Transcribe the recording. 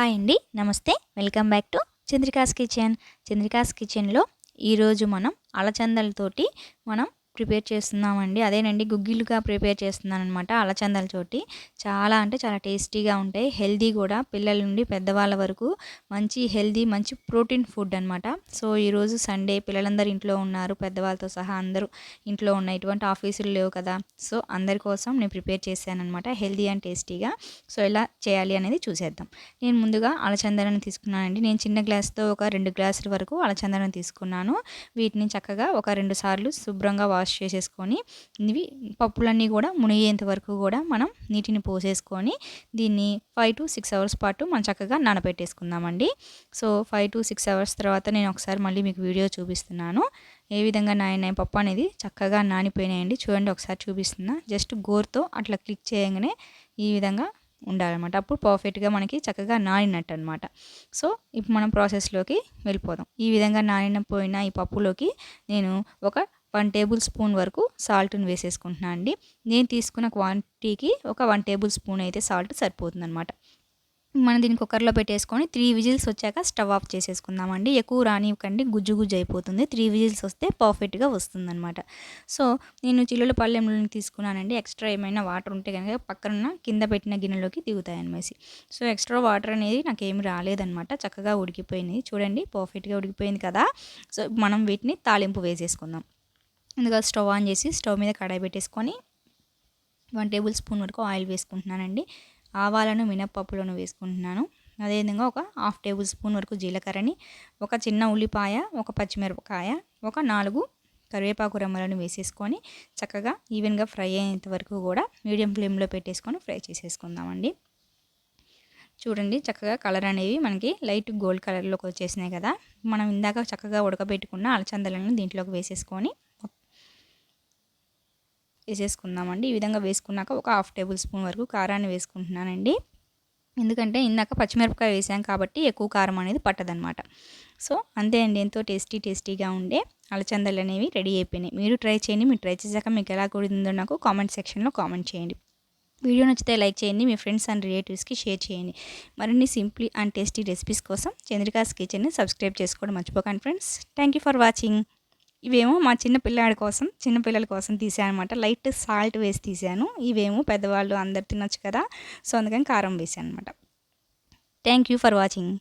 Hi అండి నమస్తే. Welcome back to Chandrika's kitchen. Chandrika's కిచెన్లో ఈరోజు మనం అలచందలతోటి మనం ప్రిపేర్ చేస్తున్నామండి. అదేనండి గుగ్గిలుగా ప్రిపేర్ చేస్తున్నాను అనమాట అలచందల చోటి. చాలా అంటే చాలా టేస్టీగా ఉంటాయి. హెల్దీ కూడా పిల్లల నుండి పెద్దవాళ్ళ వరకు మంచి హెల్దీ మంచి ప్రోటీన్ ఫుడ్ అనమాట సో ఈరోజు సండే పిల్లలందరూ ఇంట్లో ఉన్నారు. పెద్దవాళ్ళతో సహా అందరూ ఇంట్లో ఉన్న ఇటువంటి ఆఫీసులు లేవు కదా. సో అందరి కోసం నేను ప్రిపేర్ చేశాను అనమాట హెల్దీ అండ్ టేస్టీగా. సో ఎలా చేయాలి అనేది చూసేద్దాం. నేను ముందుగా అలచందలను తీసుకున్నానండి. నేను చిన్న గ్లాస్తో ఒక రెండు గ్లాసుల వరకు అలచందలను తీసుకున్నాను. వీటిని చక్కగా ఒక రెండు సార్లు శుభ్రంగా వాష్ వాష్ చేసేసుకొని ఇవి పప్పులన్నీ కూడా మునిగేంత వరకు కూడా మనం నీటిని పోసేసుకొని దీన్ని ఫైవ్ టు సిక్స్ అవర్స్ పాటు మనం చక్కగా నానబెట్టేసుకుందామండి. So five to six hours తర్వాత నేను ఒకసారి మళ్ళీ మీకు వీడియో చూపిస్తున్నాను. ఏ విధంగా నాయన పప్పు అనేది చక్కగా నానిపోయినాయండి. చూడండి ఒకసారి చూపిస్తున్నా. జస్ట్ గోర్తో అట్లా క్లిక్ చేయగానే ఈ విధంగా ఉండాలన్నమాట. అప్పుడు పర్ఫెక్ట్గా మనకి చక్కగా నానినట్టు అనమాట సో ఇప్పుడు మనం ప్రాసెస్లోకి వెళ్ళిపోదాం. ఈ విధంగా నానిన పోయిన ఈ పప్పులోకి నేను ఒక వన్ టేబుల్ స్పూన్ వరకు సాల్ట్ని వేసేసుకుంటున్నాను అండి. నేను తీసుకున్న క్వాంటిటీకి ఒక వన్ టేబుల్ స్పూన్ అయితే సాల్ట్ సరిపోతుంది అనమాట మనం దీన్ని కుక్కర్లో పెట్టేసుకొని త్రీ విజిల్స్ వచ్చాక స్టవ్ ఆఫ్ చేసేసుకుందామండి. ఎక్కువ రానివ్వకండి గుజ్జు గుజ్జు అయిపోతుంది. త్రీ విజిల్స్ వస్తే పర్ఫెక్ట్గా వస్తుందన్నమాట. సో నేను చిల్లుల పళ్ళెంలో తీసుకున్నానండి. ఎక్స్ట్రా ఏమైనా వాటర్ ఉంటే కనుక పక్కన కింద పెట్టిన గిన్నెలోకి దిగుతాయి సో ఎక్స్ట్రా వాటర్ అనేది నాకు ఏమి రాలేదనమాట చక్కగా ఉడికిపోయింది. చూడండి పర్ఫెక్ట్గా ఉడికిపోయింది కదా. సో మనం వీటిని తాలింపు వేసేసుకుందాం. ముందుగా స్టవ్ ఆన్ చేసి స్టవ్ మీద కడాయి పెట్టేసుకొని వన్ టేబుల్ స్పూన్ వరకు ఆయిల్ వేసుకుంటున్నానండి. ఆవాలను మినప్పప్పులను వేసుకుంటున్నాను. అదేవిధంగా ఒక హాఫ్ టేబుల్ స్పూన్ వరకు జీలకర్రని ఒక చిన్న ఉల్లిపాయ ఒక పచ్చిమిరపకాయ ఒక నాలుగు కరివేపాకు రెమ్మలను వేసేసుకొని చక్కగా ఈవెన్గా ఫ్రై అయ్యేంత వరకు కూడా మీడియం ఫ్లేమ్లో పెట్టేసుకొని ఫ్రై చేసేసుకుందామండి. చూడండి చక్కగా కలర్ అనేవి మనకి లైట్ గోల్డ్ కలర్లోకి వచ్చేసినాయి కదా. మనం ఇందాక చక్కగా ఉడకబెట్టుకున్న అలచందలను దీంట్లోకి వేసేసుకొని వేసేసుకుందామండి. ఈ విధంగా వేసుకున్నాక ఒక హాఫ్ టేబుల్ స్పూన్ వరకు కారాన్ని వేసుకుంటున్నానండి. ఎందుకంటే ఇందాక పచ్చిమిరపకాయ వేసాం కాబట్టి ఎక్కువ కారం అనేది పట్టదనమాట సో అంతే అండి. ఎంతో టేస్టీ టేస్టీగా ఉండే అలచందలు అనేవి రెడీ అయిపోయినాయి. మీరు ట్రై చేయండి. మీరు ట్రై చేశాక మీకు ఎలా కుదిరిందో నాకు కామెంట్ సెక్షన్లో కామెంట్ చేయండి. వీడియో నచ్చితే లైక్ చేయండి. మీ ఫ్రెండ్స్ అండ్ రిలేటివ్స్కి షేర్ చేయండి. మరిన్ని సింప్లీ అండ్ టేస్టీ రెసిపీస్ కోసం చంద్రికాస్ కిచెన్ని సబ్స్క్రైబ్ చేసుకోవడం మర్చిపోకండి ఫ్రెండ్స్. Thank for watching. ఇవేమో మా చిన్న పిల్లాడి కోసం చిన్నపిల్లల కోసం తీసాను అనమాట లైట్ సాల్ట్ వేసి తీసాను. ఇవేమో పెద్దవాళ్ళు అందరు తినొచ్చు కదా. సో అందుకని కారం వేసాను అనమాట థ్యాంక్ యూ ఫర్ వాచింగ్.